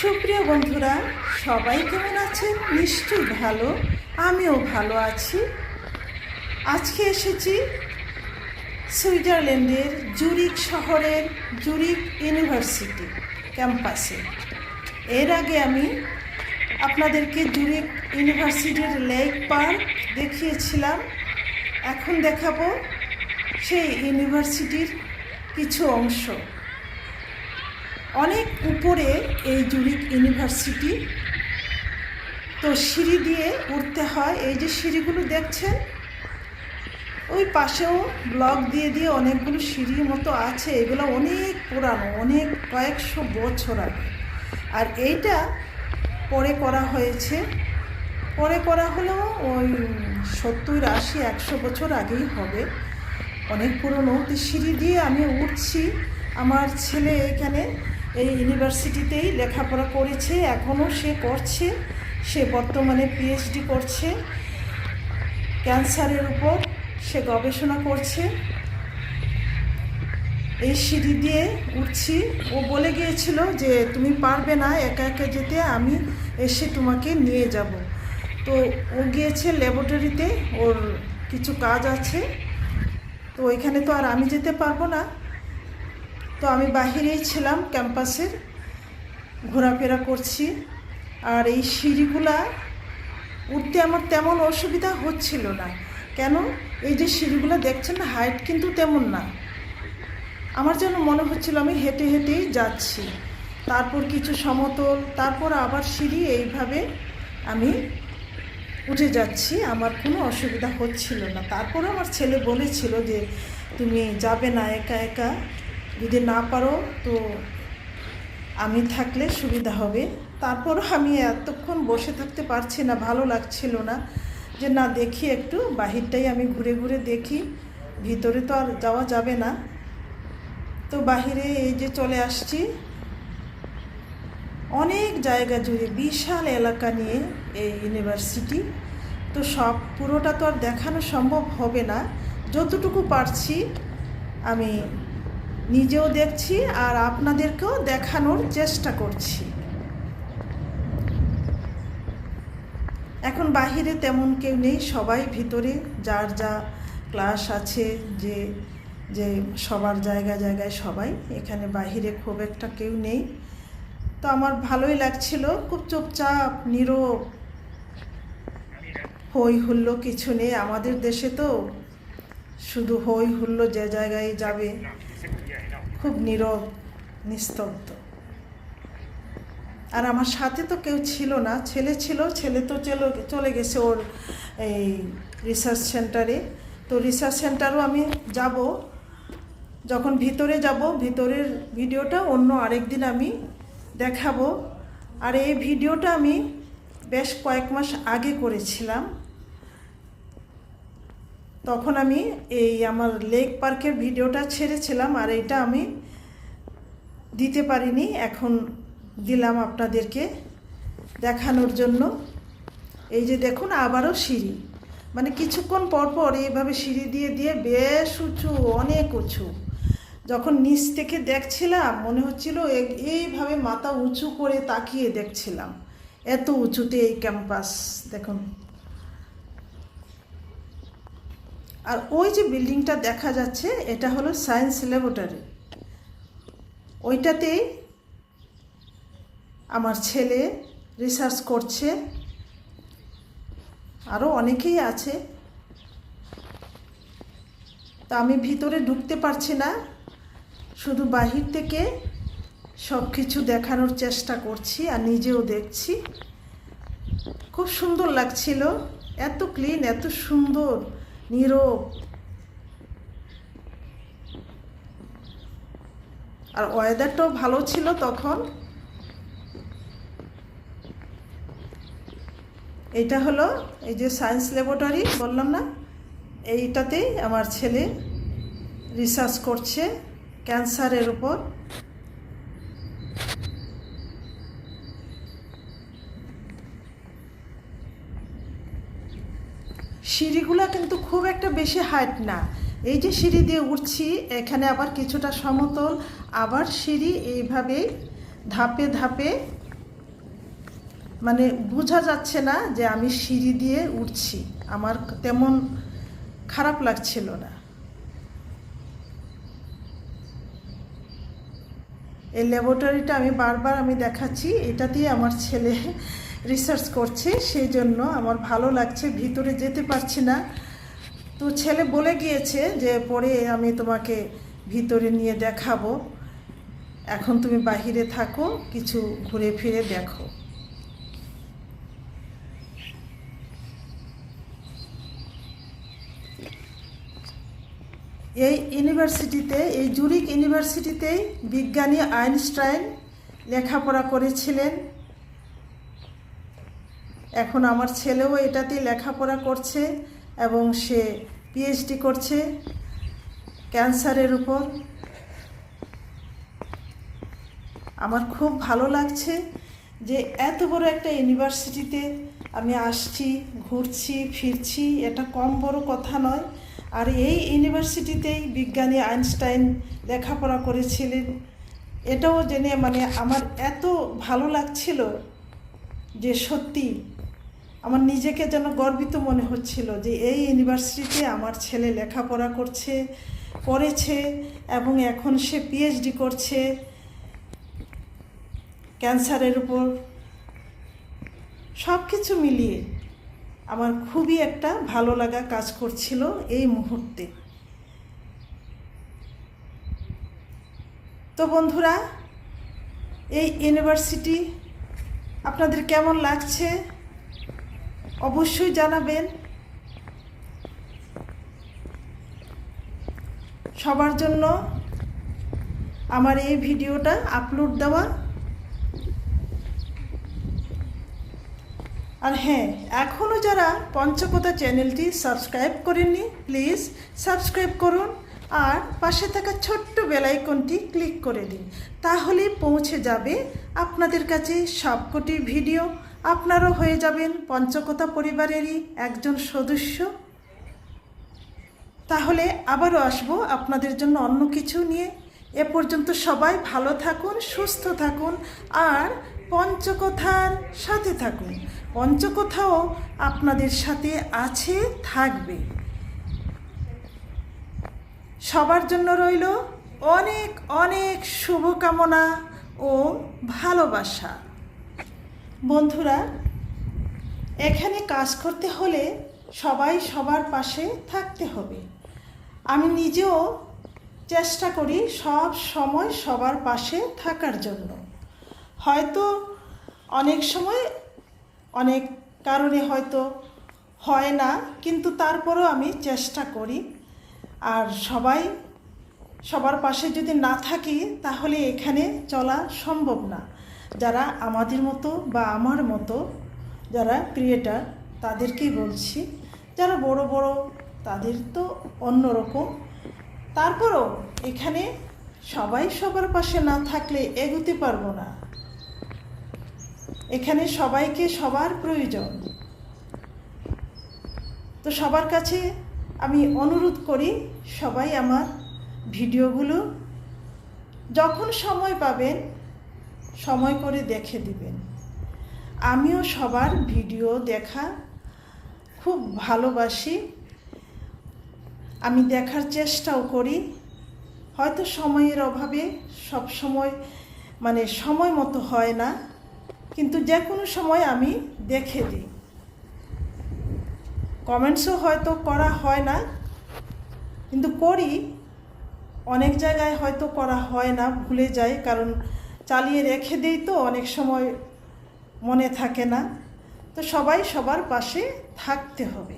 সুপ্রিয় বন্ধুরা, সবাই কেমন আছেন? নিশ্চয়ই ভালো, আমিও ভালো আছি। আজকে এসেছি সুইজারল্যান্ডের জুরিক শহরের জুরিক ইউনিভার্সিটি ক্যাম্পাসে। এর আগে আমি আপনাদেরকে জুরিক ইউনিভার্সিটির লেক পার্ক দেখিয়েছিলাম। এখন দেখাবো সেই ইউনিভার্সিটির কিছু অংশ। অনেক উপরে এই জুরিক ইউনিভার্সিটি। তো সিঁড়ি দিয়ে উঠতে হয়। এই যে সিঁড়িগুলো দেখছেন, ওই পাশেও ব্লক দিয়ে দিয়ে অনেকগুলো সিঁড়ির মতো আছে। এগুলো অনেক পুরানো, অনেক কয়েকশো বছর আগে। আর এইটা পরে করা হয়েছে। পরে করা হলেও ওই সত্তর আশি, একশো বছর আগেই হবে। অনেক পুরনো। তো সিঁড়ি দিয়ে আমি উঠছি। আমার ছেলে এখানে এই ইউনিভার্সিটিতেই লেখাপড়া করেছে এখনও সে করছে, সে বর্তমানে পিএইচডি করছে ক্যান্সারের উপর সে গবেষণা করছে। এই সিঁড়ি দিয়ে উঠছি। ও বলে গিয়েছিল যে, তুমি পারবে না, একা একা যেতে, আমি এসে তোমাকে নিয়ে যাব। তো ও গিয়েছে ল্যাবরেটরিতে ওর কিছু কাজ আছে। তো ওইখানে তো আর আমি যেতে পারব না। তো আমি বাহিরেই ছিলাম ক্যাম্পাসের, ঘোরাফেরা করছি। আর এই সিঁড়িগুলা উঠতে আমার তেমন অসুবিধা হচ্ছিল না। কেন? এই যে সিঁড়িগুলো দেখছেন না হাইট কিন্তু তেমন না। আমার যেন মনে হচ্ছিল আমি হেঁটে হেঁটেই যাচ্ছি। তারপর কিছু সমতল, তারপর আবার সিঁড়ি, এইভাবে আমি উঠে যাচ্ছি। আমার কোনো অসুবিধা হচ্ছিল না। তারপরে আমার ছেলে বলেছিল যে, তুমি যাবে না একা একা। যদি না পারো, তো আমি থাকলে সুবিধা হবে। তারপরও আমি এতক্ষণ বসে থাকতে পারছি না, ভালো লাগছিল না যে না, দেখি একটু, বাহিরটাই আমি ঘুরে ঘুরে দেখি। ভিতরে তো আর যাওয়া যাবে না। তো বাহিরে এই যে চলে আসছি। অনেক জায়গা জুড়ে বিশাল এলাকা নিয়ে এই ইউনিভার্সিটি। তো সব পুরোটা তো আর দেখানো সম্ভব হবে না। যতটুকু পারছি আমি নিজেও দেখছি আর আপনাদেরকেও দেখানোর চেষ্টা করছি। এখন বাহিরে তেমন কেউ নেই, সবাই ভিতরে, যার যা ক্লাস আছে, যে যে সবার জায়গা জায়গায় সবাই, এখানে বাহিরে খুব একটা কেউ নেই। তো আমার ভালোই লাগছিল, খুব চুপচাপ, নীরব। হই হুল্লো কিছু নেই আমাদের দেশে তো, শুধু হই হুল্লো যে জায়গায় যাবে। খুব নীরব, নিস্তব্ধ। আর আমার সাথে তো কেউ ছিল না, ছেলে ছিল, ছেলে তো চলে চলে গেছে ওর এই রিসার্চ সেন্টারে তো রিসার্চ সেন্টারও আমি যাব, যখন ভিতরে যাব, ভিতরের ভিডিওটা অন্য আরেকদিন আমি দেখাবো। আর এই ভিডিওটা আমি বেশ কয়েক মাস আগে করেছিলাম। তখন আমি এই আমার লেক পার্কের ভিডিওটা ছেড়েছিলাম আর এটা আমি দিতে পারিনি, এখন দিলাম আপনাদেরকে দেখানোর জন্য। এই যে দেখুন, আবারও সিঁড়ি। মানে কিছুক্ষণ পর পর এইভাবে সিঁড়ি দিয়ে দিয়ে বেশ উঁচু, অনেক উঁচু। যখন নিচ থেকে দেখছিলাম, মনে হচ্ছিল এইভাবে মাথা উঁচু করে তাকিয়ে দেখছিলাম। এত উঁচুতে এই ক্যাম্পাস, দেখুন। আর ওই যে বিল্ডিংটা দেখা যাচ্ছে, এটা হলো সায়েন্স ল্যাবরেটরি। ওইটাতেই আমার ছেলে রিসার্চ করছে। আরও অনেকেই আছে। তা আমি ভিতরে ঢুকতে পারছি না। শুধু বাহির থেকে সব কিছু দেখানোর চেষ্টা করছি আর নিজেও দেখছি। খুব সুন্দর লাগছিল। এত ক্লিন, এত সুন্দর। নীরব আর ওয়েদারটাও ভালো ছিল তখন। এটা হলো এই যে সায়েন্স ল্যাবরেটরি বললাম না? এইটাতেই আমার ছেলে রিসার্চ করছে ক্যান্সারের উপর। সিঁড়িগুলো কিন্তু খুব একটা বেশি হাইট না। এই যে সিঁড়ি দিয়ে উঠছি, এখানে আবার কিছুটা সমতল, আবার সিঁড়ি এইভাবেই ধাপে ধাপে মানে বোঝা যাচ্ছে না যে আমি সিঁড়ি দিয়ে উঠছি। আমার তেমন খারাপ লাগছিল না। এই ল্যাবরেটরিটা আমি বারবার আমি দেখাচ্ছি, এটা দিয়ে আমার ছেলে রিসার্চ করছে, সেই জন্য আমার ভালো লাগছে, ভিতরে যেতে পারছি না। তো ছেলে বলে গিয়েছে যে, পরে আমি তোমাকে ভিতরে নিয়ে দেখাবো। এখন তুমি বাহিরে থাকো, কিছু ঘুরে ফিরে দেখো। এই ইউনিভার্সিটিতে, এই জুরিক ইউনিভার্সিটিতেই বিজ্ঞানী আইনস্টাইন লেখাপড়া করেছিলেন। এখন আমার ছেলেও এটাতেই লেখাপড়া করছে এবং সে পিএইচডি করছে ক্যান্সারের উপর। আমার খুব ভালো লাগছে যে এত বড় একটা ইউনিভার্সিটিতে আমি আসছি, ঘুরছি, ফিরছি, এটা কম বড় কথা নয়। আর এই ইউনিভার্সিটিতেই বিজ্ঞানী আইনস্টাইন লেখাপড়া করেছিলেন। এটাও জেনে মানে আমার এত ভালো লাগছিল যে সত্যি আমার নিজেকে যেন গর্বিত মনে হচ্ছিল যে এই ইউনিভার্সিটিতে আমার ছেলে লেখাপড়া করছে করেছে এবং এখন সে পিএইচডি করছে ক্যান্সারের উপর। সব কিছু মিলিয়ে আমার খুবই একটা ভালো লাগা কাজ করছিল এই মুহূর্তে। তো বন্ধুরা, এই ইউনিভার্সিটি আপনাদের কেমন লাগছে? অবশ্যই জানাবেন। সবার জন্য আমার এই ভিডিওটা আপলোড দেওয়া। আর হ্যাঁ এখনও যারা পঞ্চকতা চ্যানেলটি সাবস্ক্রাইব করেননি প্লিজ সাবস্ক্রাইব করুন আর পাশে থাকা ছোট্ট বেলাইকনটি ক্লিক করে দিন। তাহলে পৌঁছে যাবে আপনাদের কাছে সবকটি ভিডিও আপনারও হয়ে যাবেন পঞ্চকতা পরিবারেরই একজন সদস্য। তাহলে আবারও আসব আপনাদের জন্য অন্য কিছু নিয়ে। এ পর্যন্ত সবাই ভালো থাকুন, সুস্থ থাকুন আর পঞ্চকথার সাথে থাকুন। পঞ্চকথাও আপনাদের সাথে আছে, থাকবে। সবার জন্য রইল অনেক অনেক শুভকামনা ও ভালোবাসা। বন্ধুরা, এখানে কাজ করতে হলে সবাই সবার পাশে থাকতে হবে। আমি নিজেও চেষ্টা করি সব সময় সবার পাশে থাকার জন্য। হয়তো অনেক সময় অনেক কারণে হয়তো হয় না, কিন্তু তারপরেও আমি চেষ্টা করি। আর সবাই সবার পাশে যদি না থাকি, তাহলে এখানে চলা সম্ভব না। যারা আমাদের মতো বা আমার মতো যারা ক্রিয়েটার তাদেরকেই বলছি, যারা বড় বড়, তাদের তো অন্যরকম। তারপরও এখানে সবাই সবার পাশে না থাকলে এগোতে পারব না। এখানে সবাইকে সবার প্রয়োজন। তো সবার কাছে আমি অনুরোধ করি, সবাই আমার ভিডিওগুলো যখন সময় পাবেন সময় করে দেখে দিবেন। আমিও সবার ভিডিও দেখা খুব ভালোবাসি। আমি দেখার চেষ্টাও করি। হয়তো সময়ের অভাবে সব সময় মানে সময় মতো হয় না, কিন্তু যে কোনো সময় আমি দেখে দিই। কমেন্টসও হয়তো করা হয় না, কিন্তু করি। অনেক জায়গায় হয়তো করা হয় না, ভুলে যাই, কারণ চালিয়ে রেখে দিই তো অনেক সময় মনে থাকে না। তো সবাই সবার পাশে থাকতে হবে।